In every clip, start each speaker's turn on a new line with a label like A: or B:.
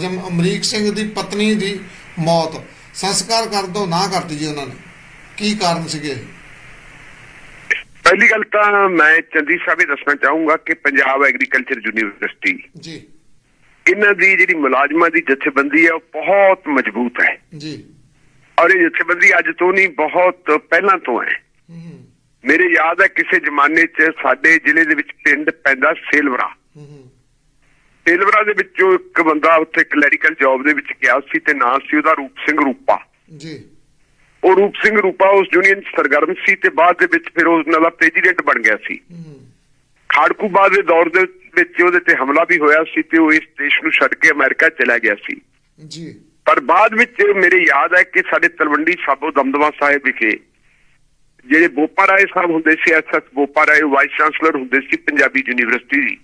A: ਜਮ ਅਮਰੀਕ ਸਿੰਘ ਦੀ ਪਤਨੀ ਦੀ ਮੌਤ ਸੰਸਕਾਰ ਕਰ ਦੋ ਨਾ ਕਰਤੀ ਜੀ ਉਹਨਾਂ ਨੇ। ਕੀ ਕਾਰਨ ਸੀਗੇ
B: ਪਹਿਲੀ ਗੱਲ ਤਾਂ ਮੈਂ ਚੰਦੀ ਸਾਹਿਬ ਇਹ ਦੱਸਣਾ ਚਾਹੂੰਗਾ ਕਿ ਪੰਜਾਬ ਐਗਰੀਕਲਚਰ ਯੂਨੀਵਰਸਿਟੀ
A: ਜੀ।
B: ਇਹਨਾਂ ਦੀ ਜਿਹੜੀ ਮੁਲਾਜ਼ਮਾਂ ਦੀ ਜਥੇਬੰਦੀ ਹੈ ਉਹ ਬਹੁਤ ਮਜ਼ਬੂਤ ਹੈ।
A: ਜੀ।
B: ਔਰ ਇਹ ਜਥੇਬੰਦੀ ਅੱਜ ਤੋਂ ਨਹੀਂ ਬਹੁਤ ਪਹਿਲਾਂ ਤੋਂ ਹੈ।
A: ਹੂੰ
B: ਮੇਰੇ ਯਾਦ ਹੈ ਕਿਸੇ ਜ਼ਮਾਨੇ 'ਚ ਸਾਡੇ ਜ਼ਿਲ੍ਹੇ ਦੇ ਵਿੱਚ ਪਿੰਡ ਪੈਂਦਾ ਸੇਲਵਰਾ। ਸੇਲਵਰਾ ਦੇ ਵਿੱਚੋਂ ਇੱਕ ਬੰਦਾ ਉੱਥੇ ਕਲੈਰੀਕਲ ਜੌਬ ਦੇ ਵਿੱਚ ਗਿਆ ਸੀ ਤੇ ਨਾਂ ਸੀ ਉਹਦਾ ਰੂਪ ਸਿੰਘ ਰੂਪਾ।
A: ਜੀ।
B: ਉਹ ਰੂਪ ਸਿੰਘ ਰੂਪਾ ਉਸ ਯੂਨੀਅਨ ਸਰਗਰਮ ਸੀ ਤੇ ਬਾਅਦ ਦੇ ਵਿੱਚ ਫਿਰ ਉਹ ਉਹਨਾਂ ਦਾ ਪ੍ਰੈਜ਼ੀਡੈਂਟ ਬਣ ਗਿਆ ਸੀ। ਖਾੜਕੂਬਾਦ ਦੇ ਦੌਰ ਦੇ ਵਿੱਚ ਉਹਦੇ ਤੇ ਹਮਲਾ ਵੀ ਹੋਇਆ ਸੀ ਤੇ ਉਹ ਇਸ ਦੇਸ਼ ਨੂੰ ਛੱਡ ਕੇ ਅਮਰੀਕਾ ਚਲਾ ਗਿਆ ਸੀ।
A: ਜੀ।
B: ਪਰ ਬਾਅਦ ਵਿੱਚ ਮੇਰੇ ਯਾਦ ਹੈ ਕਿ ਸਾਡੇ ਤਲਵੰਡੀ ਸਾਬੋ ਦਮਦਮਾ ਸਾਹਿਬ ਵਿਖੇ ਜਿਹੜੇ ਬੋਪਾ ਰਾਏ ਸਾਹਿਬ ਹੁੰਦੇ ਸੀ SS Bopa Rai vice chancellor ਹੁੰਦੇ ਸੀ ਪੰਜਾਬੀ ਯੂਨੀਵਰਸਿਟੀ ਦੀ।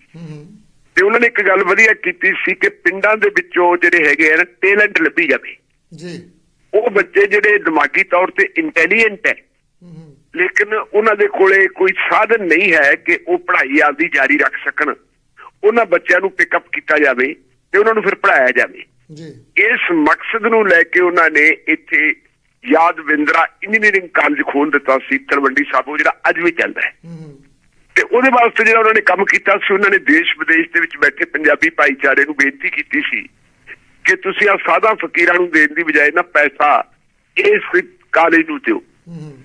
B: ਤੇ ਉਹਨਾਂ ਨੇ ਇੱਕ ਗੱਲ ਵਧੀਆ ਕੀਤੀ ਸੀ ਕਿ ਪਿੰਡਾਂ ਦੇ ਵਿੱਚੋਂ ਜਿਹੜੇ ਹੈਗੇ ਆ ਟੈਲੈਂਟ ਲੱਭੀ ਜਾਵੇ।
A: ਜੀ।
B: ਉਹ ਬੱਚੇ ਜਿਹੜੇ ਦਿਮਾਗੀ ਤੌਰ ਤੇ ਇੰਟੈਲੀਜੈਂਟ ਹੈ ਲੇਕਿਨ ਉਹਨਾਂ ਦੇ ਕੋਲੇ ਕੋਈ ਸਾਧਨ ਨਹੀਂ ਹੈ ਕਿ ਉਹ ਪੜ੍ਹਾਈ ਆਪਦੀ ਜਾਰੀ ਰੱਖ ਸਕਣ। ਉਹਨਾਂ ਬੱਚਿਆਂ ਨੂੰ ਪਿਕਅਪ ਕੀਤਾ ਜਾਵੇ ਤੇ ਉਹਨਾਂ ਨੂੰ ਫਿਰ ਪੜ੍ਹਾਇਆ ਜਾਵੇ।
A: ਜੀ।
B: ਇਸ ਮਕਸਦ ਨੂੰ ਲੈ ਕੇ ਉਹਨਾਂ ਨੇ ਇੱਥੇ ਯਾਦਵਿੰਦਰਾ ਇੰਜੀਨੀਅਰਿੰਗ ਕਾਲਜ ਖੋਲ ਦਿੱਤਾ ਸੀ ਤਲਵੰਡੀ ਸਾਬੋ ਜਿਹੜਾ ਅੱਜ ਵੀ ਚੱਲਦਾ ਹੂੰ। ਤੇ ਉਹਦੇ ਵਾਸਤੇ ਜਿਹੜਾ ਉਹਨਾਂ ਨੇ ਕੰਮ ਕੀਤਾ ਸੀ ਉਹਨਾਂ ਨੇ ਦੇਸ਼ ਵਿਦੇਸ਼ ਦੇ ਵਿੱਚ ਬੈਠੇ ਪੰਜਾਬੀ ਭਾਈਚਾਰੇ ਨੂੰ ਬੇਨਤੀ ਕੀਤੀ ਸੀ ਕਿ ਤੁਸੀਂ ਆ ਸਾਦਾ ਫਕੀਰਾਂ ਨੂੰ ਦੇਣ ਦੀ ਬਜਾਏ ਨਾ ਪੈਸਾ ਇਸ ਕਾਲਜ ਨੂੰ ਦਿਓ।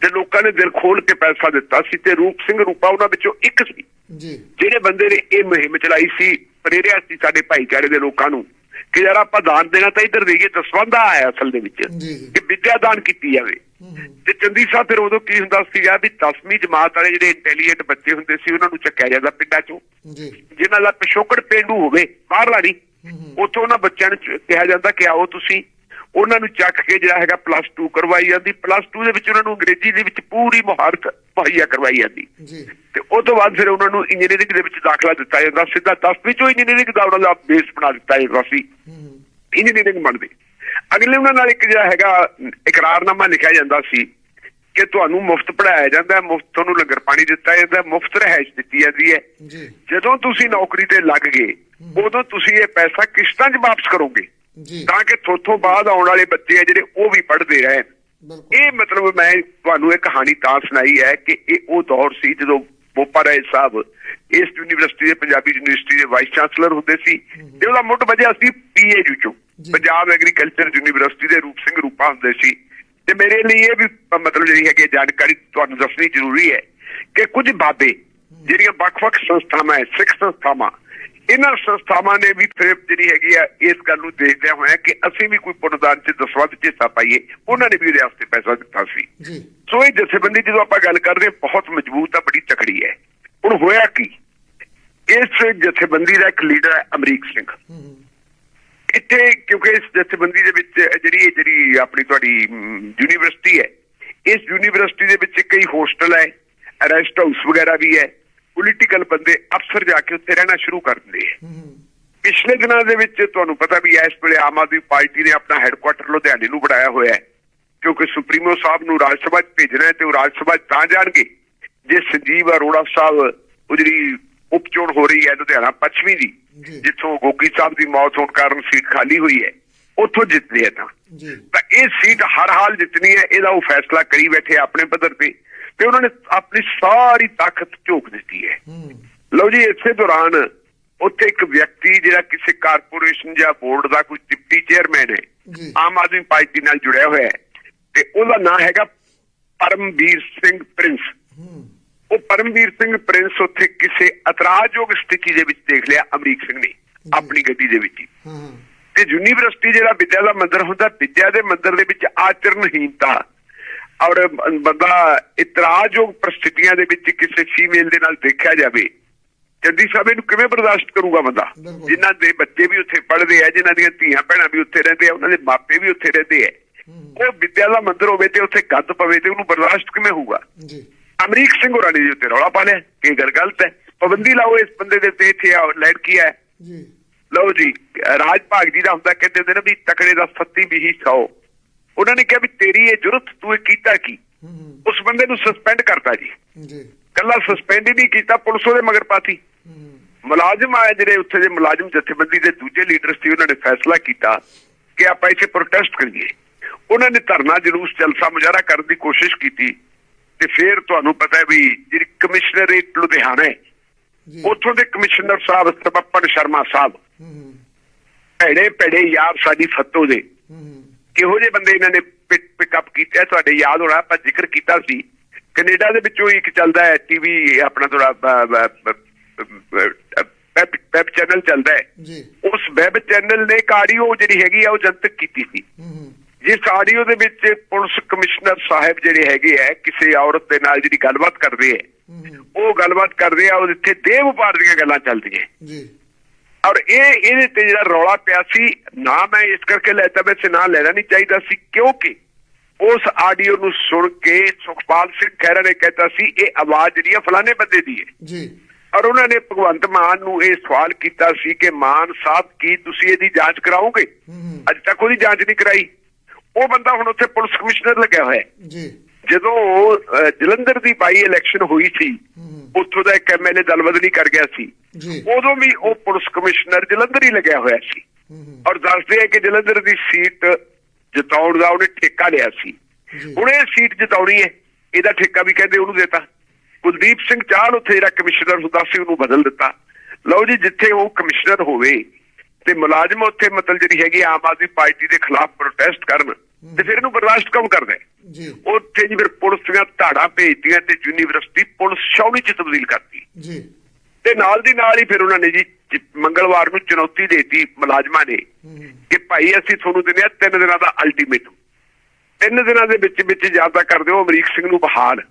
B: ਤੇ ਲੋਕਾਂ ਨੇ ਦਿਲ ਖੋਲ ਕੇ ਪੈਸਾ ਦਿੱਤਾ ਸੀ ਤੇ ਰੂਪ ਸਿੰਘ ਰੂਪਾ ਉਹਨਾਂ ਵਿੱਚੋਂ ਇੱਕ ਸੀ।
A: ਜੀ।
B: ਜਿਹੜੇ ਬੰਦੇ ਨੇ ਇਹ ਮੁਹਿੰਮ ਚਲਾਈ ਸੀ ਪ੍ਰੇਰਿਆ ਸੀ ਸਾਡੇ ਭਾਈਚਾਰੇ ਦੇ ਲੋਕਾਂ ਨੂੰ। ਕਿ ਯਾਰ ਆਪਾਂ ਦਾਨ ਦੇਣਾ ਤਾਂ ਇੱਧਰ ਦੇਈਏ ਦਸਵੰਦਾ ਆਇਆ ਅਸਲ ਦੇ ਵਿੱਚ ਕਿ ਵਿਦਿਆ ਦਾਨ ਕੀਤੀ ਜਾਵੇ। ਤੇ ਚੰਦੀ ਸਾਹਿਬ ਫਿਰ ਉਦੋਂ ਕੀ ਹੁੰਦਾ ਸੀਗਾ ਵੀ 10ਵੀਂ ਜਮਾਤ ਵਾਲੇ ਜਿਹੜੇ ਇੰਟੈਲੀਜੈਂਟ ਬੱਚੇ ਹੁੰਦੇ ਸੀ ਉਹਨਾਂ ਨੂੰ ਚੱਕਿਆ ਜਾਂਦਾ ਪਿੰਡਾਂ ਚੋਂ।
A: ਜੀ।
B: ਜਿਨ੍ਹਾਂ ਦਾ ਪਿਛੋਕੜ ਪਿੰਡੂ ਹੋਵੇ ਬਾਹਰਲਾ ਨਹੀਂ। ਉੱਥੋਂ ਉਹਨਾਂ ਬੱਚਿਆਂ ਨੂੰ ਕਿਹਾ ਜਾਂਦਾ ਕਿ ਆਓ ਤੁਸੀਂ ਉਹਨਾਂ ਨੂੰ ਚੱਕ ਕੇ ਜਿਹੜਾ ਹੈਗਾ ਪਲੱਸ 2 ਕਰਵਾਈ ਜਾਂਦੀ। ਪਲੱਸ 2 ਦੇ ਵਿੱਚ ਉਹਨਾਂ ਨੂੰ ਅੰਗਰੇਜ਼ੀ ਦੇ ਵਿੱਚ ਪੂਰੀ ਮੁਹਾਰਤ ਪਹਾਈਆ ਕਰਵਾਈ ਜਾਂਦੀ।
A: ਜੀ।
B: ਤੇ ਉਸ ਤੋਂ ਬਾਅਦ ਫਿਰ ਉਹਨਾਂ ਨੂੰ ਇੰਜੀਨੀਅਰਿੰਗ ਦੇ ਵਿੱਚ ਦਾਖਲਾ ਦਿੱਤਾ ਜਾਂਦਾ। ਸਿੱਧਾ 10ਵੀਂ ਚੋਂ ਇੰਜੀਨੀਅਰਿੰਗ ਦਾ ਉਹਨਾਂ ਦਾ ਬੇਸ ਬਣਾ ਦਿੱਤਾ ਜਾਂਦਾ ਸੀ। ਇੰਜੀਨੀਅਰਿੰਗ ਬਣਦੇ। ਅਗਲੇ ਉਹਨਾਂ ਨਾਲ ਇੱਕ ਜਿਹੜਾ ਹੈਗਾ ਇਕਰਾਰਨਾਮਾ ਲਿਖਿਆ ਜਾਂਦਾ ਸੀ ਕਿ ਤੁਹਾਨੂੰ ਮੁਫਤ ਪੜਾਇਆ ਜਾਂਦਾ ਮੁਫਤ ਤੁਹਾਨੂੰ ਲੰਗਰ ਪਾਣੀ ਦਿੱਤਾ ਜਾਂਦਾ ਮੁਫਤ ਰਹਿائش ਦਿੱਤੀ ਜਾਂਦੀ ਹੈ। ਜਦੋਂ ਤੁਸੀਂ ਨੌਕਰੀ ਤੇ ਲੱਗ ਗਏ ਉਦੋਂ ਤੁਸੀਂ ਇਹ ਪੈਸਾ ਕਿਸ਼ਤਾਂ 'ਚ ਵਾਪਸ ਕਰੋਗੇ।
A: ਜੀ।
B: ਤਾਂ ਕਿ ਥੋਥੋਂ ਬਾਅਦ ਆਉਣ ਵਾਲੇ ਬੱਚੇ ਆ ਜਿਹੜੇ ਉਹ ਵੀ ਪੜ੍ਹਦੇ ਰਹਿਣ। ਇਹ ਮਤਲਬ ਮੈਂ ਤੁਹਾਨੂੰ ਇਹ ਕਹਾਣੀ ਤਾਂ ਸੁਣਾਈ ਹੈ ਕਿ ਇਹ ਉਹ ਦੌਰ ਸੀ ਜਦੋਂ ਬੋਪਾ ਰਾਏ ਸਾਹਿਬ ਇਸ ਯੂਨੀਵਰਸਿਟੀ ਦੇ ਪੰਜਾਬੀ ਯੂਨੀਵਰਸਿਟੀ ਦੇ ਵਾਈਸ ਚਾਂਸਲਰ ਹੁੰਦੇ ਸੀ ਤੇ ਉਹਦਾ ਮੁੱਢ ਵਜਿਆ ਸੀ ਪੀਏਯੂ ਚੋਂ। ਪੰਜਾਬ ਐਗਰੀਕਲਚਰ ਯੂਨੀਵਰਸਿਟੀ ਦੇ ਰੂਪ ਸਿੰਘ ਰੂਪਾ ਹੁੰਦੇ ਸੀ। ਤੇ ਮੇਰੇ ਲਈ ਇਹ ਵੀ ਮਤਲਬ ਜਿਹੜੀ ਹੈਗੀ ਹੈ ਜਾਣਕਾਰੀ ਤੁਹਾਨੂੰ ਦੱਸਣੀ ਜ਼ਰੂਰੀ ਹੈ ਕਿ ਕੁਝ ਬਾਬੇ ਜਿਹੜੀਆਂ ਵੱਖ-ਵੱਖ ਸੰਸਥਾਵਾਂ ਹੈ ਸਿੱਖ ਸੰਸਥਾਵਾਂ ਇਹਨਾਂ ਸੰਸਥਾਵਾਂ ਨੇ ਵੀ ਫਿਰ ਜਿਹੜੀ ਹੈਗੀ ਆ ਇਸ ਗੱਲ ਨੂੰ ਦੇਖਦਿਆਂ ਹੋਇਆ ਕਿ ਅਸੀਂ ਵੀ ਕੋਈ ਪੁੰਨਦਾਨ ਚ ਦਸਵੰਧ ਚ ਹਿੱਸਾ ਪਾਈਏ ਉਹਨਾਂ ਨੇ ਵੀ ਉਹਦੇ ਵਾਸਤੇ ਪੈਸਾ ਦਿੱਤਾ ਸੀ।
A: ਜੀ।
B: ਸੋ ਇਹ ਜਥੇਬੰਦੀ ਜਦੋਂ ਆਪਾਂ ਗੱਲ ਕਰਦੇ ਹਾਂ ਬਹੁਤ ਮਜ਼ਬੂਤ ਆ ਬੜੀ ਤਕੜੀ ਹੈ। ਹੁਣ ਹੋਇਆ ਕੀ? ਇਸ ਜਥੇਬੰਦੀ ਦਾ ਇੱਕ ਲੀਡਰ ਹੈ ਅਮਰੀਕ ਸਿੰਘ। ਇੱਥੇ ਕਿਉਂਕਿ ਇਸ ਜਥੇਬੰਦੀ ਦੇ ਵਿੱਚ ਜਿਹੜੀ ਜਿਹੜੀ ਆਪਣੀ ਤੁਹਾਡੀ ਯੂਨੀਵਰਸਿਟੀ ਹੈ ਇਸ ਯੂਨੀਵਰਸਿਟੀ ਦੇ ਵਿੱਚ ਕਈ ਹੋਸਟਲ ਹੈ ਰੈਸਟ ਹਾਊਸ ਵਗੈਰਾ ਵੀ ਹੈ। ਪੋਲੀਟੀਕਲ ਬੰਦੇ ਅਫਸਰ ਜਾ ਕੇ ਉੱਥੇ ਰਹਿਣਾ ਸ਼ੁਰੂ ਕਰ ਦਿੰਦੇ ਪਿਛਲੇ ਦਿਨਾਂ ਦੇ ਵਿੱਚ ਤੁਹਾਨੂੰ ਪਤਾ ਵੀ ਇਸ ਵੇਲੇ ਆਮ ਆਦਮੀ ਪਾਰਟੀ ਨੇ ਆਪਣਾ ਹੈੱਡਕੁਆਟਰ ਲੁਧਿਆਣੇ ਨੂੰ ਬਣਾਇਆ ਹੋਇਆ ਹੈ ਕਿਉਂਕਿ ਸੁਪਰੀਮੋ ਸਾਹਿਬ ਨੂੰ ਰਾਜ ਸਭਾ 'ਚ ਭੇਜਣਾ ਹੈ ਤੇ ਉਹ ਰਾਜ ਸਭਾ 'ਚ ਤਾਂ ਜਾਣਗੇ ਜੇ ਸੰਜੀਵ ਅਰੋੜਾ ਸਾਹਿਬ ਉਹ ਜਿਹੜੀ ਉਪਚੋਣ ਹੋ ਰਹੀ ਹੈ ਲੁਧਿਆਣਾ ਪੱਛਮੀ ਦੀ। ਜਿੱਥੋਂ ਗੋਗੀ ਸਾਹਿਬ ਦੀ ਮੌਤ ਹੋਣ ਕਾਰਨ ਸੀਟ ਖਾਲੀ ਹੋਈ ਹੈ ਉੱਥੋਂ ਜਿੱਤਦੇ ਆ ਤਾਂ। ਇਹ ਸੀਟ ਹਰ ਹਾਲ ਜਿੱਤਣੀ ਹੈ ਇਹਦਾ ਉਹ ਫੈਸਲਾ ਕਰੀ ਬੈਠੇ ਆਪਣੇ ਪੱਧਰ ਤੇ। ਤੇ ਉਹਨਾਂ ਨੇ ਆਪਣੀ ਸਾਰੀ ਤਾਕਤ ਝੋਕ ਦਿੱਤੀ ਹੈ। ਲਓ ਜੀ ਇਸੇ ਦੌਰਾਨ ਉੱਥੇ ਇੱਕ ਵਿਅਕਤੀ ਜਿਹੜਾ ਕਿਸੇ ਕਾਰਪੋਰੇਸ਼ਨ ਜਾਂ ਬੋਰਡ ਦਾ ਕੋਈ ਡਿਪਟੀ ਚੇਅਰਮੈਨ ਹੈ। ਆਮ ਆਦਮੀ ਪਾਰਟੀ ਨਾਲ ਜੁੜਿਆ ਹੋਇਆ ਹੈ ਤੇ ਉਹਦਾ ਨਾਮ ਹੈਗਾ ਪਰਮਵੀਰ ਸਿੰਘ ਪ੍ਰਿੰਸ। ਉਹ ਪਰਮਵੀਰ ਸਿੰਘ ਪ੍ਰਿੰਸ ਉੱਥੇ ਕਿਸੇ ਇਤਰਾਜ਼ਯੋਗ ਸਥਿਤੀ ਦੇ ਵਿੱਚ ਦੇਖ ਲਿਆ ਅਮਰੀਕ ਸਿੰਘ ਨੇ ਆਪਣੀ ਗੱਡੀ ਦੇ ਵਿੱਚ ਤੇ ਯੂਨੀਵਰਸਿਟੀ ਜਿਹੜਾ ਵਿਦਿਆ ਦਾ ਮੰਦਿਰ ਹੁੰਦਾ ਵਿਦਿਆ ਦੇ ਮੰਦਿਰ ਦੇ ਵਿੱਚ ਆਚਰਣਹੀਨਤਾ ਔਰ ਬੰਦਾ ਇਤਰਾਜ਼ਯੋਗ ਪ੍ਰਸਥਿਤੀਆਂ ਦੇ ਵਿੱਚ ਕਿਸੇ ਫੀਮੇਲ ਦੇ ਨਾਲ ਦੇਖਿਆ ਜਾਵੇ ਜੱਦੀ ਸਾਹਿਬ ਇਹਨੂੰ ਕਿਵੇਂ ਬਰਦਾਸ਼ਤ ਕਰੂਗਾ ਬੰਦਾ। ਜਿਨ੍ਹਾਂ ਦੇ ਬੱਚੇ ਵੀ ਉੱਥੇ ਪੜ੍ਹਦੇ ਆ ਜਿਨ੍ਹਾਂ ਦੀਆਂ ਧੀਆਂ ਭੈਣਾਂ ਵੀ ਉੱਥੇ ਰਹਿੰਦੇ ਆ ਉਹਨਾਂ ਦੇ ਮਾਪੇ ਵੀ ਉੱਥੇ ਰਹਿੰਦੇ ਆ। ਉਹ ਵਿਦਿਆ ਦਾ ਮੰਦਿਰ ਹੋਵੇ ਤੇ ਉੱਥੇ ਗੱਦ ਪਵੇ ਤੇ ਉਹਨੂੰ ਬਰਦਾਸ਼ਤ ਕਿਵੇਂ ਹੋਊਗਾ?
A: ਜੀ।
B: ਅਮਰੀਕ ਸਿੰਘ ਹੋਰਾਂ ਨੇ ਉੱਤੇ ਰੌਲਾ ਪਾ ਲਿਆ ਕਿ ਇਹ ਗੱਲ ਗਲਤ ਹੈ। ਪਾਬੰਦੀ ਲਾਓ ਇਸ ਬੰਦੇ ਦੇ ਤੇ ਇੱਥੇ ਆ ਲੜਕੀ ਹੈ।
A: ਜੀ।
B: ਲਓ ਜੀ ਰਾਜ ਭਾਗ ਜੀ ਦਾ ਹੁੰਦਾ ਕਹਿੰਦੇ ਹੁੰਦੇ ਨੇ ਵੀ ਤਕੜੇ ਦਾ ਸੱਤੀ ਵੀ ਹੀ ਸੌ। ਉਹਨਾਂ ਨੇ ਕਿਹਾ ਵੀ ਤੇਰੀ ਇਹ ਜੁਰਤ ਤੂੰ ਇਹ ਕੀਤਾ ਕੀ? ਉਸ ਬੰਦੇ ਨੂੰ ਸਸਪੈਂਡ ਕਰਤਾ ਜੀ।
A: ਜੀ।
B: ਕੱਲਾ ਸਸਪੈਂਡ ਹੀ ਨਹੀਂ ਕੀਤਾ ਪੁਲਿਸ ਉਹਦੇ ਮਗਰ ਪਾਤੀ। ਮੁਲਾਜ਼ਮ ਆਏ ਜਿਹੜੇ ਉੱਥੇ ਦੇ ਮੁਲਾਜ਼ਮ ਜਥੇਬੰਦੀ ਦੇ ਦੂਜੇ ਲੀਡਰ ਸੀ ਉਹਨਾਂ ਨੇ ਫੈਸਲਾ ਕੀਤਾ ਕਿ ਆਪਾਂ ਇੱਥੇ ਪ੍ਰੋਟੈਸਟ ਕਰੀਏ। ਉਹਨਾਂ ਨੇ ਧਰਨਾ ਜਲੂਸ ਜਲਸਾ ਮੁਜ਼ਾਹਰਾ ਕਰਨ ਦੀ ਕੋਸ਼ਿਸ਼ ਕੀਤੀ ਤੇ ਫਿਰ ਤੁਹਾਨੂੰ ਪਤਾ ਹੈ ਵੀ ਜਿਹੜੀ ਕਮਿਸ਼ਨਰੇਟ ਲੁਧਿਆਣਾ ਹੈ ਉੱਥੋਂ ਦੇ ਕਮਿਸ਼ਨਰ ਸਾਹਿਬ ਸਤਪਨ ਸ਼ਰਮਾ ਸਾਹਿਬ। ਭੈੜੇ ਭੈੜੇ ਯਾਰ ਸਾਡੀ ਫੱਤੋ ਦੇ।
A: ਕਿਹੋ
B: ਜਿਹੇ ਬੰਦੇ ਇਹਨਾਂ ਨੇ ਪਿਕ ਅਪ ਕੀਤੇ ਆ, ਤੁਹਾਡੇ ਯਾਦ ਹੋਣਾ ਆਪਾਂ ਜ਼ਿਕਰ ਕੀਤਾ ਸੀ। ਕੈਨੇਡਾ ਦੇ ਵਿੱਚੋਂ ਇੱਕ ਚੱਲਦਾ ਹੈ ਟੀਵੀ ਆਪਣਾ ਥੋੜਾ ਵੈਬ ਚੈਨਲ ਚੱਲਦਾ ਹੈ।
A: ਜੀ।
B: ਉਸ ਵੈਬ ਚੈਨਲ ਨੇ ਇੱਕ ਆਡੀਓ ਜਿਹੜੀ ਹੈਗੀ ਆ ਉਹ ਜਨਤਕ ਕੀਤੀ ਸੀ। ਜਿਸ ਆਡੀਓ ਦੇ ਵਿੱਚ ਪੁਲਿਸ ਕਮਿਸ਼ਨਰ ਸਾਹਿਬ ਜਿਹੜੇ ਹੈਗੇ ਆ ਕਿਸੇ ਔਰਤ ਦੇ ਨਾਲ ਜਿਹੜੀ ਗੱਲਬਾਤ ਕਰਦੇ ਆ ਉਹ ਗੱਲਬਾਤ ਕਰਦੇ ਆ ਉਹ ਇੱਥੇ ਦੇਹ ਵਪਾਰ ਦੀਆਂ ਗੱਲਾਂ ਚੱਲਦੀਆਂ।
A: ਜੀ।
B: ਔਰ ਇਹ ਇਹਦੇ ਤੇ ਜਿਹੜਾ ਰੌਲਾ ਪਿਆ ਸੀ ਨਾ ਮੈਂ ਇਸ ਕਰਕੇ ਲੈਤਾ ਵੈਸੇ ਨਾ ਲੈਣਾ ਨਹੀਂ ਚਾਹੀਦਾ ਸੀ ਕਿਉਂਕਿ ਉਸ ਆਡੀਓ ਨੂੰ ਸੁਣ ਕੇ ਸੁਖਪਾਲ ਸਿੰਘ ਖਹਿਰਾ ਨੇ ਕਹਿਤਾ ਸੀ ਇਹ ਆਵਾਜ਼ ਜਿਹੜੀ ਆ ਫਲਾਣੇ ਬੰਦੇ ਦੀ ਹੈ।
A: ਜੀ।
B: ਔਰ ਉਹਨਾਂ ਨੇ ਭਗਵੰਤ ਮਾਨ ਨੂੰ ਇਹ ਸਵਾਲ ਕੀਤਾ ਸੀ ਕਿ ਮਾਨ ਸਾਹਿਬ ਕੀ ਤੁਸੀਂ ਇਹਦੀ ਜਾਂਚ ਕਰਾਓਗੇ? ਅੱਜ ਤੱਕ ਉਹਦੀ ਜਾਂਚ ਨਹੀਂ ਕਰਾਈ। ਉਹ ਬੰਦਾ ਹੁਣ ਉੱਥੇ ਪੁਲਿਸ ਕਮਿਸ਼ਨਰ ਲੱਗਿਆ ਹੋਇਆ ਹੈ।
A: ਜੀ।
B: ਜਦੋਂ ਜਲੰਧਰ ਦੀ ਬਾਈ ਇਲੈਕਸ਼ਨ ਹੋਈ ਸੀ ਉੱਥੋਂ ਦਾ ਇੱਕ ਐਮਐਲਏ ਦਲਬਦਲੀ ਕਰ ਗਿਆ ਸੀ। ਉਦੋਂ ਵੀ ਉਹ ਪੁਲਿਸ ਕਮਿਸ਼ਨਰ ਜਲੰਧਰ ਹੀ ਲੱਗਿਆ ਹੋਇਆ ਸੀ। ਔਰ ਦੱਸਦੇ ਆ ਕਿ ਜਲੰਧਰ ਦੀ ਸੀਟ ਜਿਤਾਉਣ ਦਾ ਉਹਨੇ ਠੇਕਾ ਲਿਆ ਸੀ। ਹੁਣ ਇਹ ਸੀਟ ਜਿਤਾਉਣੀ ਹੈ ਇਹਦਾ ਠੇਕਾ ਵੀ ਕਹਿੰਦੇ ਉਹਨੂੰ ਦਿੱਤਾ। ਕੁਲਦੀਪ ਸਿੰਘ ਚਾਹਲ ਉੱਥੇ ਜਿਹੜਾ ਕਮਿਸ਼ਨਰ ਹੁੰਦਾ ਸੀ ਉਹਨੂੰ ਬਦਲ ਦਿੱਤਾ। ਲਓ ਜੀ ਜਿੱਥੇ ਉਹ ਕਮਿਸ਼ਨਰ ਹੋਵੇ ਤੇ ਮੁਲਾਜ਼ਮ ਉੱਥੇ ਮਤਲਬ ਜਿਹੜੀ ਹੈਗੀ ਆਮ ਆਦਮੀ ਪਾਰਟੀ ਦੇ ਖਿਲਾਫ ਪ੍ਰੋਟੈਸਟ ਕਰਨ ਤੇ ਫਿਰ ਇਹਨੂੰ ਬਰਦਾਸ਼ਤ ਕਮ ਕਰਦਾ?
A: ਜੀ।
B: ਉੱਥੇ ਜੀ ਫਿਰ ਪੁਲਿਸ ਦੀਆਂ ਧਾੜਾਂ ਭੇਜਦੀਆਂ ਤੇ ਯੂਨੀਵਰਸਿਟੀ ਪੁਲਿਸ ਛਾਉਣੀ ਚ ਤਬਦੀਲ ਕਰਤੀ।
A: ਜੀ।
B: ਤੇ ਨਾਲ ਦੀ ਨਾਲ ਹੀ ਫਿਰ ਉਹਨਾਂ ਨੇ ਜੀ ਮੰਗਲਵਾਰ ਨੂੰ ਚੁਣੌਤੀ ਦੇਤੀ ਮੁਲਾਜ਼ਮਾਂ ਨੇ ਕਿ ਭਾਈ ਅਸੀਂ ਤੁਹਾਨੂੰ ਦਿੰਦੇ ਆ ਤਿੰਨ ਦਿਨਾਂ ਦਾ ਅਲਟੀਮੇਟਮ ਤਿੰਨ ਦਿਨਾਂ ਦੇ ਵਿੱਚ ਵਿੱਚ ਜ਼ਿਆਦਾ ਕਰ ਦਿਓ ਅਮਰੀਕ ਸਿੰਘ ਨੂੰ ਬਹਾਲ।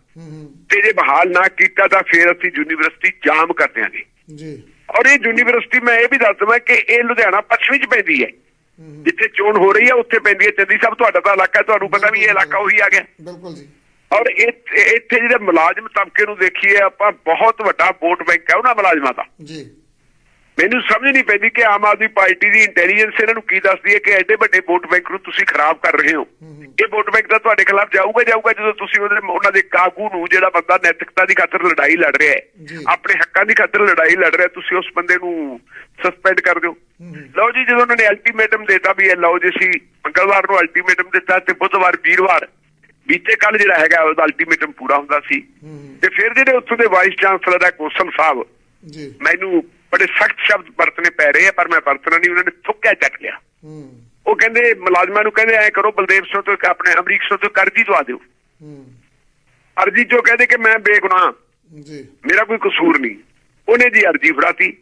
B: ਤੇ ਜੇ ਬਹਾਲ ਨਾ ਕੀਤਾ ਤਾਂ ਫਿਰ ਅਸੀਂ ਯੂਨੀਵਰਸਿਟੀ ਜਾਮ ਕਰ ਦਿਆਂਗੇ।
A: ਜੀ।
B: ਔਰ ਇਹ ਯੂਨੀਵਰਸਿਟੀ ਮੈਂ ਇਹ ਵੀ ਦੱਸ ਦਵਾਂ ਕਿ ਇਹ ਲੁਧਿਆਣਾ ਪੱਛਮੀ ਚ ਪੈਂਦੀ ਹੂੰ, ਜਿੱਥੇ ਚੋਣ ਹੋ ਰਹੀ ਹੈ ਉੱਥੇ ਪੈਂਦੀ ਹੈ ਚੰਦੀ ਸਾਹਿਬ ਤੁਹਾਡਾ ਤਾਂ ਇਲਾਕਾ ਤੁਹਾਨੂੰ ਪਤਾ ਵੀ ਇਹ ਇਲਾਕਾ ਉਹੀ ਆ ਗਿਆ।
A: ਬਿਲਕੁਲ ਜੀ।
B: ਔਰ ਇੱਥੇ ਜਿਹੜੇ ਮੁਲਾਜ਼ਮ ਤਬਕੇ ਨੂੰ ਦੇਖੀਏ ਆਪਾਂ ਬਹੁਤ ਵੱਡਾ ਵੋਟ ਬੈਂਕ ਹੈ ਉਹਨਾਂ ਮੁਲਾਜ਼ਮਾਂ ਦਾ।
A: ਜੀ।
B: ਮੈਨੂੰ ਸਮਝ ਨਹੀਂ ਪੈਂਦੀ ਕਿ ਆਮ ਆਦਮੀ ਪਾਰਟੀ ਦੀ ਇੰਟੈਲੀਜੈਂਸ ਇਹਨਾਂ ਨੂੰ ਕੀ ਦੱਸਦੀ ਹੈ ਕਿ ਐਡੇ ਵੱਡੇ ਵੋਟ ਬੈਂਕ ਨੂੰ ਤੁਸੀਂ ਖਰਾਬ ਕਰ ਰਹੇ ਹੂੰ, ਇਹ ਵੋਟ ਬੈਂਕ ਤਾਂ ਤੁਹਾਡੇ ਖਿਲਾਫ ਜਾਊਗਾ ਜਾਊਗਾ ਜਦੋਂ ਤੁਸੀਂ ਉਹਦੇ ਉਹਨਾਂ ਦੇ ਕਾਗੂ ਨੂੰ ਜਿਹੜਾ ਬੰਦਾ ਨੈਤਿਕਤਾ ਦੀ ਖਾਤਰ ਲੜਾਈ ਲੜ ਰਿਹਾ। ਹੈ ਆਪਣੇ ਹੱਕਾਂ ਦੀ ਖਾਤਰ ਲੜਾਈ ਲੜ ਰਿਹਾ ਤੁਸੀਂ ਉਸ ਬੰਦੇ ਨੂੰ ਸਸਪੈਂਡ ਕਰ ਦਿਓ। ਲਓ ਜੀ ਜਦੋਂ ਉਹਨਾਂ ਨੇ ਅਲਟੀਮੇਟਮ ਦਿੱਤਾ ਵੀ ਇਹ ਲਓ ਜੀ ਅਸੀਂ ਮੰਗਲਵਾਰ ਨੂੰ ਅਲਟੀਮੇਟਮ ਦਿੱਤਾ ਤੇ ਬੁੱਧਵਾਰ ਵੀਰਵਾਰ ਬੀਤੇ ਕੱਲ ਜਿਹੜਾ ਹੈਗਾ ਉਹਦਾ ਅਲਟੀਮੇਟਮ ਪੂਰਾ ਹੁੰਦਾ ਸੀ। ਤੇ ਫਿਰ ਜਿਹੜੇ ਉੱਥੋਂ ਦੇ ਵਾਈਸ ਚਾਂਸਲਰ ਹੈ ਕੋਸਮ ਸਾਹਿਬ
A: ਜੀ।
B: ਮੈਨੂੰ ਬੜੇ ਸਖਤ ਸ਼ਬਦ ਵਰਤਨੇ ਪੈ ਰਹੇ ਆ ਪਰ ਮੈਂ ਵਰਤਣਾ ਨਹੀਂ ਉਹਨਾਂ ਨੇ ਥੁੱਕਿਆ ਚੱਕ ਲਿਆ।
A: ਹੂੰ।
B: ਉਹ ਕਹਿੰਦੇ ਮੁਲਾਜ਼ਮਾਂ ਨੂੰ ਕਹਿੰਦੇ ਐ ਕਰੋ ਬਲਦੇਵ ਸਿੰਘ ਤੋਂ ਆਪਣੇ ਅਮਰੀਕ ਸਿੰਘ ਤੋਂ ਕਰਜ਼ੀ ਦਵਾ ਦਿਓ।
A: ਹੂੰ।
B: ਅਰਜੀ ਜੋ ਕਹਿੰਦੇ ਕਿ ਮੈਂ ਬੇਗੁਨਾਹ
A: ਜੀ।
B: ਮੇਰਾ ਕੋਈ ਕਸੂਰ ਨਹੀਂ। ਉਹਨੇ ਜੀ ਅਰਜੀ ਫੜਾਤੀ।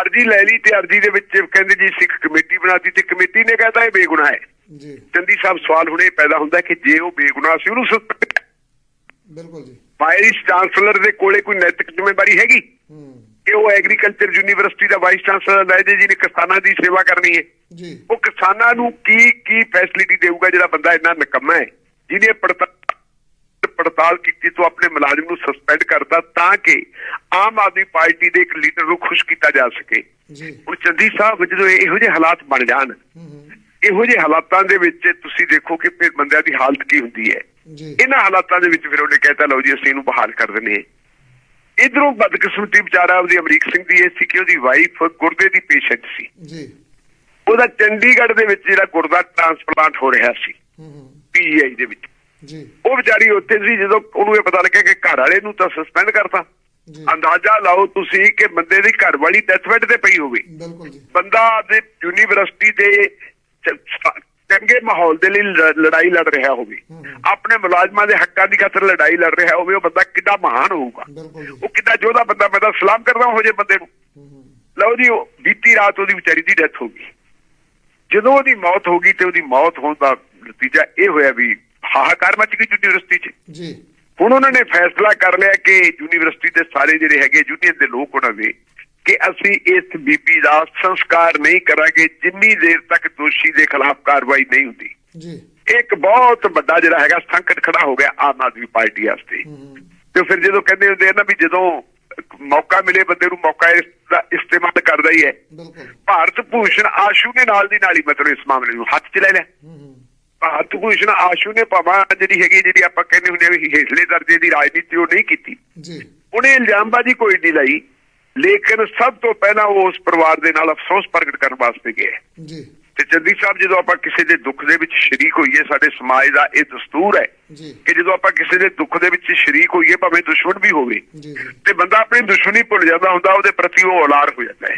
B: ਅਰਜੀ ਲੈ ਲਈ ਤੇ ਅਰਜੀ ਦੇ ਵਿੱਚ ਕਹਿੰਦੇ ਜੀ ਸਿੱਖ ਕਮੇਟੀ ਬਣਾਤੀ ਤੇ ਕਮੇਟੀ ਨੇ ਕਹਿੰਦਾ ਇਹ ਬੇਗੁਨਾਹ ਹੈ।
A: ਜੀ।
B: ਚੰਦੀ ਸਾਹਿਬ ਸਵਾਲ ਹੁਣੇ ਪੈਦਾ ਹੁੰਦਾ ਕਿ ਜੇ ਉਹ ਬੇਗੁਨਾਹ ਸੀ ਉਹਨੂੰ
A: ਬਿਲਕੁਲ ਜੀ।
B: ਵਾਈਸ ਚਾਂਸਲਰ ਦੇ ਕੋਲੇ ਕੋਈ ਨੈਤਿਕ ਜ਼ਿੰਮੇਵਾਰੀ ਹੈਗੀ?
A: ਹੂੰ।
B: ਕਿ ਉਹ ਐਗਰੀਕਲਚਰ ਯੂਨੀਵਰਸਿਟੀ ਦਾ ਵਾਈਸ ਚਾਂਸਲਰ ਲੈ ਜੇ ਜਿਹਨੇ ਕਿਸਾਨਾਂ ਦੀ ਸੇਵਾ ਕਰਨੀ ਹੈ।
A: ਜੀ।
B: ਉਹ ਕਿਸਾਨਾਂ ਨੂੰ ਕੀ ਕੀ ਫੈਸਿਲਿਟੀ ਦੇਊਗਾ ਜਿਹੜਾ ਬੰਦਾ ਇੰਨਾ ਨਿਕੰਮਾ ਹੈ? ਜਿਹਨੇ ਪੜਤਾਲ ਪੜਤਾਲ ਕੀਤੀ ਤੋਂ ਆਪਣੇ ਮੁਲਾਜ਼ਮ ਨੂੰ ਸਸਪੈਂਡ ਕਰਤਾ ਤਾਂ ਕਿ ਆਮ ਆਦਮੀ ਪਾਰਟੀ ਦੇ ਇੱਕ ਲੀਡਰ ਨੂੰ ਖੁਸ਼ ਕੀਤਾ ਜਾ ਸਕੇ।
A: ਜੀ।
B: ਹੁਣ ਚੰਦੀ ਸਾਹਿਬ ਜਦੋਂ ਇਹੋ ਜਿਹੇ ਹਾਲਾਤ ਬਣ ਜਾਣ ਇਹੋ ਜਿਹੇ ਹਾਲਾਤਾਂ ਦੇ ਵਿੱਚ ਤੁਸੀਂ ਦੇਖੋ ਕਿ ਫਿਰ ਬੰਦਿਆਂ ਦੀ ਹਾਲਤ ਕੀ ਹੁੰਦੀ ਹੈ। ਇਹਨਾਂ ਹਾਲਾਤਾਂ ਦੇ ਵਿੱਚ ਫਿਰ ਉਹਨੇ ਕਹਿਤਾ ਲਓ ਜੀ ਅਸੀਂ ਇਹਨੂੰ ਬਹਾਲ ਕਰ ਦਿੰਦੇ ਹਾਂ। ਇਧਰੋਂ ਬਦਕਿਸਮਤੀ ਵਿਚਾਰਾ ਉਹਦੀ ਅਮਰੀਕ ਸਿੰਘ ਦੀ ਇਹ ਸੀ ਕਿ ਉਹਦੀ ਵਾਈਫ ਗੁਰਦੇ ਦੀ ਪੇਸ਼ੈਂਟ ਸੀ।
A: ਜੀ।
B: ਉਹਦਾ ਚੰਡੀਗੜ੍ਹ ਦੇ ਵਿੱਚ ਜਿਹੜਾ ਗੁਰਦਾ ਟ੍ਰਾਂਸਪਲਾਂਟ ਹੋ ਰਿਹਾ ਸੀ। ਪੀਆਈ ਦੇ ਵਿੱਚ।
A: ਜੀ।
B: ਉਹ ਵਿਚਾਰੀ ਉੱਥੇ ਸੀ ਜਦੋਂ ਉਹਨੂੰ ਇਹ ਪਤਾ ਲੱਗਿਆ ਕਿ ਘਰ ਵਾਲੇ ਨੂੰ ਤਾਂ ਸਸਪੈਂਡ ਕਰਤਾ। ਅੰਦਾਜ਼ਾ ਲਾਓ ਤੁਸੀਂ ਕਿ ਬੰਦੇ ਦੀ ਘਰ ਵਾਲੀ ਡੈਥ ਬੈੱਡ ਤੇ ਪਈ ਹੋਵੇ।
A: ਬਿਲਕੁਲ ਜੀ।
B: ਬੰਦਾ ਦੇ ਯੂਨੀਵਰਸਿਟੀ ਦੇ ਚੰਗੇ ਮਾਹੌਲ ਦੇ ਲਈ ਲੜਾਈ ਲੜ ਰਿਹਾ ਹੋਵੇ। ਆਪਣੇ ਮੁਲਾਜ਼ਮਾਂ ਦੇ ਹੱਕਾਂ ਦੀ ਖਾਤਰ ਲੜਾਈ ਲੜ ਰਿਹਾ ਹੋਵੇ ਉਹ ਬੰਦਾ ਕਿੰਨਾ ਮਹਾਨ ਹੋਊਗਾ। ਉਹ ਕਿੰਨਾ ਯੋਧਾ ਬੰਦਾ ਮੈਂ ਤਾਂ ਸਲਾਮ ਕਰਦਾ ਹੋ ਜੇ ਬੰਦੇ ਨੂੰ। ਲਓ ਜੀ ਉਹ ਬੀਤੀ ਰਾਤ ਉਹਦੀ ਵਿਚਾਰੀ ਦੀ ਡੈਥ ਹੋ ਗਈ। ਜਦੋਂ ਉਹਦੀ ਮੌਤ ਹੋ ਗਈ ਤੇ ਉਹਦੀ ਮੌਤ ਹੋਣ ਦਾ ਨਤੀਜਾ ਇਹ ਹੋਇਆ ਵੀ ਹਾਹਾਕਾਰ ਮਚ ਗਈ ਯੂਨੀਵਰਸਿਟੀ 'ਚ।
A: ਜੀ।
B: ਹੁਣ ਉਹਨਾਂ ਨੇ ਫੈਸਲਾ ਕਰ ਲਿਆ ਕਿ ਯੂਨੀਵਰਸਿਟੀ ਦੇ ਸਾਰੇ ਜਿਹੜੇ ਹੈਗੇ ਯੂਨੀਅਨ ਦੇ ਲੋਕ ਉਹਨਾਂ ਦੇ ਕਿ ਅਸੀਂ ਇਸ ਬੀਬੀ ਦਾ ਸੰਸਕਾਰ ਨਹੀਂ ਕਰਾਂਗੇ ਜਿੰਨੀ ਦੇਰ ਤੱਕ ਦੋਸ਼ੀ ਦੇ ਖਿਲਾਫ ਕਾਰਵਾਈ ਨਹੀਂ ਹੁੰਦੀ।
A: ਜੀ।
B: ਇੱਕ ਬਹੁਤ ਵੱਡਾ ਜਿਹੜਾ ਹੈਗਾ ਸੰਕਟ ਖੜਾ ਹੋ ਗਿਆ ਆਮ ਆਦਮੀ ਪਾਰਟੀ ਵਾਸਤੇ। ਤੇ ਫਿਰ ਜਦੋਂ ਕਹਿੰਦੇ ਹੁੰਦੇ ਆ ਨਾ ਵੀ ਜਦੋਂ ਮੌਕਾ ਮਿਲੇ ਬੰਦੇ ਨੂੰ ਮੌਕਾ ਇਸ ਦਾ ਇਸਤੇਮਾਲ ਕਰਦਾ ਹੀ ਹੈ। ਭਾਰਤ ਭੂਸ਼ਣ ਆਸ਼ੂ ਨੇ ਨਾਲ ਦੀ ਨਾਲ ਹੀ ਮਤਲਬ ਇਸ ਮਾਮਲੇ ਨੂੰ ਹੱਥ 'ਚ ਲੈ ਲਿਆ। ਭਾਰਤ ਭੂਸ਼ਣ ਆਸ਼ੂ ਨੇ ਭਾਵੇਂ ਜਿਹੜੀ ਹੈਗੀ ਜਿਹੜੀ ਆਪਾਂ ਕਹਿੰਦੇ ਹੁੰਦੇ ਆ ਵੀ ਹੇਠਲੇ ਦਰਜੇ ਦੀ ਰਾਜਨੀਤੀ ਉਹ ਨਹੀਂ ਕੀਤੀ।
A: ਜੀ।
B: ਉਹਨੇ ਇਲਜ਼ਾਮਬਾਜ਼ੀ ਕੋਈ ਨਹੀਂ ਲਾਈ। ਲੇਕਿਨ ਸਭ ਤੋਂ ਪਹਿਲਾਂ ਉਹ ਉਸ ਪਰਿਵਾਰ ਦੇ ਨਾਲ ਅਫਸੋਸ ਪ੍ਰਗਟ ਕਰਨ ਵਾਸਤੇ ਗਏ।
A: ਜੀ।
B: ਤੇ ਜੱਦੀ ਸਾਹਿਬ ਜਦੋਂ ਆਪਾਂ ਕਿਸੇ ਦੇ ਦੁੱਖ ਦੇ ਵਿੱਚ ਸ਼ਰੀਕ ਹੋਈਏ ਸਾਡੇ ਸਮਾਜ ਦਾ ਇਹ ਦਸਤੂਰ ਹੈ ਕਿ ਜਦੋਂ ਆਪਾਂ ਕਿਸੇ ਦੇ ਦੁੱਖ ਦੇ ਵਿੱਚ ਸ਼ਰੀਕ ਹੋਈਏ ਭਾਵੇਂ ਦੁਸ਼ਮਣ ਵੀ ਹੋਵੇ ਤੇ ਬੰਦਾ ਆਪਣੀ ਦੁਸ਼ਮਣੀ ਭੁੱਲ ਜਾਂਦਾ ਹੁੰਦਾ ਉਹਦੇ ਪ੍ਰਤੀ ਉਹ ਔਲਾਰ ਹੋ ਜਾਂਦਾ ਹੈ।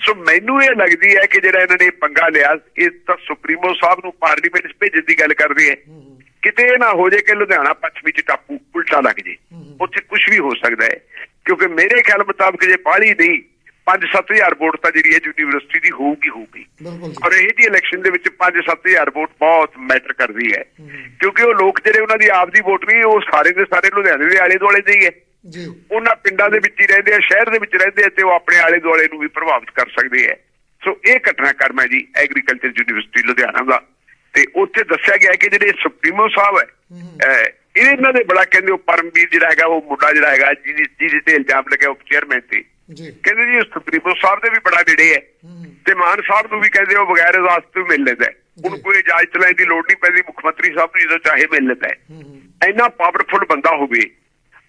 B: ਸੋ ਮੈਨੂੰ ਇਹ ਲੱਗਦੀ ਹੈ ਕਿ ਜਿਹੜਾ ਇਹਨਾਂ ਨੇ ਪੰਗਾ ਲਿਆ ਇਹ ਤਾਂ ਸੁਪਰੀਮੋ ਸਾਹਿਬ ਨੂੰ ਪਾਰਲੀਮੈਂਟ 'ਚ ਭੇਜਣ ਦੀ ਗੱਲ ਕਰਦੇ ਹੈ। ਕਿਤੇ ਇਹ ਨਾ ਹੋ ਜੇ ਕਿ ਲੁਧਿਆਣਾ ਪੱਛਮੀ 'ਚ ਟਾਪੂ ਉਲਟਾ ਲੱਗ ਜੇ। ਉੱਥੇ ਕੁਝ ਵੀ ਹੋ ਸਕਦਾ ਹੈ। ਕਿਉਂਕਿ ਮੇਰੇ ਖਿਆਲ ਮੁਤਾਬਕ ਜੇ ਪਾਲੀ ਨਹੀਂ 5-7000 ਵੋਟ ਤਾਂ ਜਿਹੜੀ ਹੈ ਯੂਨੀਵਰਸਿਟੀ ਦੀ ਹੋਊਗੀ ਹੋਊਗੀ। ਔਰ ਇਹ ਜੀ ਇਲੈਕਸ਼ਨ ਦੇ ਵਿੱਚ 5-7000 ਵੋਟ ਬਹੁਤ ਮੈਟਰ ਕਰਦੀ ਹੈ। ਕਿਉਂਕਿ ਉਹ ਲੋਕ ਜਿਹੜੇ ਉਹਨਾਂ ਦੀ ਆਪ ਦੀ ਵੋਟ ਨਹੀਂ ਉਹ ਸਾਰੇ ਦੇ ਸਾਰੇ ਲੁਧਿਆਣੇ ਦੇ ਆਲੇ ਦੁਆਲੇ ਦੇ ਹੀ ਹੈ।
A: ਜੀ।
B: ਉਹਨਾਂ ਪਿੰਡਾਂ ਦੇ ਵਿੱਚ ਹੀ ਰਹਿੰਦੇ ਆ ਸ਼ਹਿਰ ਦੇ ਵਿੱਚ ਰਹਿੰਦੇ ਆ ਤੇ ਉਹ ਆਪਣੇ ਆਲੇ ਦੁਆਲੇ ਨੂੰ ਵੀ ਪ੍ਰਭਾਵਿਤ ਕਰ ਸਕਦੇ ਆ ਸੋ ਇਹ ਘਟਨਾਕ੍ਰਮ ਹੈ ਜੀ ਐਗਰੀਕਲਚਰ ਯੂਨੀਵਰਸਿਟੀ ਲੁਧਿਆਣਾ ਦਾ। ਤੇ ਉੱਥੇ ਦੱਸਿਆ ਗਿਆ ਕਿ ਜਿਹੜੇ ਸੁਪਰੀਮੋ ਸਾਹਿਬ ਹੈ ਇਹ ਇਹਨਾਂ ਦੇ ਬੜਾ ਕਹਿੰਦੇ ਉਹ ਪਰਮਵੀਰ ਜਿਹੜਾ ਹੈਗਾ ਉਹ ਮੁੰਡਾ ਜਿਹੜਾ ਹੈਗਾ ਜਿਹਦੀ ਜਿਹਦੇ ਤੇ ਇਲਜ਼ਾਮ ਲੱਗਿਆ ਉਹ ਚੇਅਰਮੈਨ ਤੇ।
A: ਜੀ।
B: ਕਹਿੰਦੇ ਜੀ ਸੁਪਰੀਮੋ ਸਾਹਿਬ ਦੇ ਵੀ ਬੜਾ ਨੇੜੇ ਹੈ। ਤੇ ਮਾਨ ਸਾਹਿਬ ਨੂੰ ਵੀ ਕਹਿੰਦੇ ਉਹ ਬਗੈਰ ਇਜਾਜ਼ਤ ਤੋਂ ਮਿਲ ਲੈਂਦਾ ਹੈ। ਉਹਨੂੰ
A: ਜੀ।
B: ਕੋਈ ਇਜਾਜ਼ਤ ਲੈਣ ਦੀ ਲੋੜ ਨਹੀਂ ਪੈਂਦੀ ਮੁੱਖ ਮੰਤਰੀ ਸਾਹਿਬ ਨੂੰ ਜਦੋਂ ਚਾਹੇ ਮਿਲ ਲੈਂਦਾ ਇੰਨਾ ਪਾਵਰਫੁਲ ਬੰਦਾ ਹੋਵੇ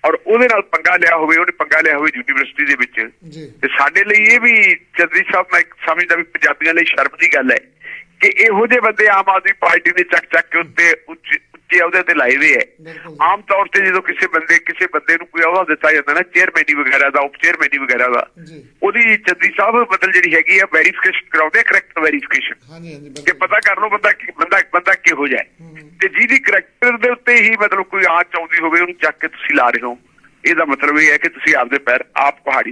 B: ਔਰ ਉਹਦੇ ਨਾਲ ਪੰਗਾ ਲਿਆ ਹੋਵੇ ਉਹਨੇ ਪੰਗਾ ਲਿਆ ਹੋਵੇ ਯੂਨੀਵਰਸਿਟੀ ਦੇ ਵਿੱਚ। ਤੇ ਸਾਡੇ ਲਈ ਇਹ ਵੀ ਚੰਦਰੀ ਸਾਹਿਬ ਮੈਂ ਸਮਝਦਾ ਵੀ ਪੰਜਾਬੀਆਂ ਲਈ ਸ਼ਰਮ ਦੀ ਗੱਲ ਹੈ ਕਿ ਇਹੋ ਜਿਹੇ ਬੰਦੇ ਆਮ ਆਦਮੀ ਪਾਰਟੀ ਨੇ ਚੱਕ ਚੱਕ ਕੇ ਉੱਤੇ ਉੱਚੇ ਉੱਚੇ ਅਹੁਦੇ ਤੇ ਲਾਏ ਹੋਏ
A: ਜੀ।
B: ਆਮ ਤੌਰ ਤੇ ਜਦੋਂ ਕਿਸੇ ਬੰਦੇ ਕਿਸੇ ਬੰਦੇ ਨੂੰ ਕੋਈ ਅਹੁਦਾ ਦਿੱਤਾ ਜਾਂਦਾ ਨਾ ਚੇਅਰਮੈਨੀ ਵਗੈਰਾ ਦਾ ਉਪ ਚੇਅਰਮੈਨੀ ਵਗੈਰਾ ਦਾ ਉਹਦੀ ਚੰਦਰੀ ਸਾਹਿਬ ਮਤਲਬ ਜਿਹੜੀ ਹੈਗੀ ਆ ਵੈਰੀਫਿਕੇਸ਼ਨ ਕਰਾਉਂਦੇ ਕਰੈਕਟ ਵੈਰੀਫਿਕੇਸ਼ਨ
A: ਹਾਂਜੀ ਹਾਂਜੀ
B: ਕਿ ਪਤਾ ਕਰ ਲਓ ਬੰਦਾ ਬੰਦਾ ਬੰਦਾ ਕਿਹੋ ਜਿਹਾ
A: ਹੂੰ।
B: ਤੇ ਜਿਹਦੀ ਕਰੈਕਟਰ ਦੇ ਉੱਤੇ ਹੀ ਮਤਲਬ ਕੋਈ ਆਂਚ ਆਉਂਦੀ ਹੋਵੇ ਉਹਨੂੰ ਚੱਕ ਕੇ ਤੁਸੀਂ ਲਾ ਰਹੇ ਹੋ। ਇਹਦਾ ਮਤਲਬ ਇਹ ਹੈ ਕਿ ਤੁਸੀਂ ਆਪਦੇ ਪੈਰ ਆਪ ਪਹਾੜੀ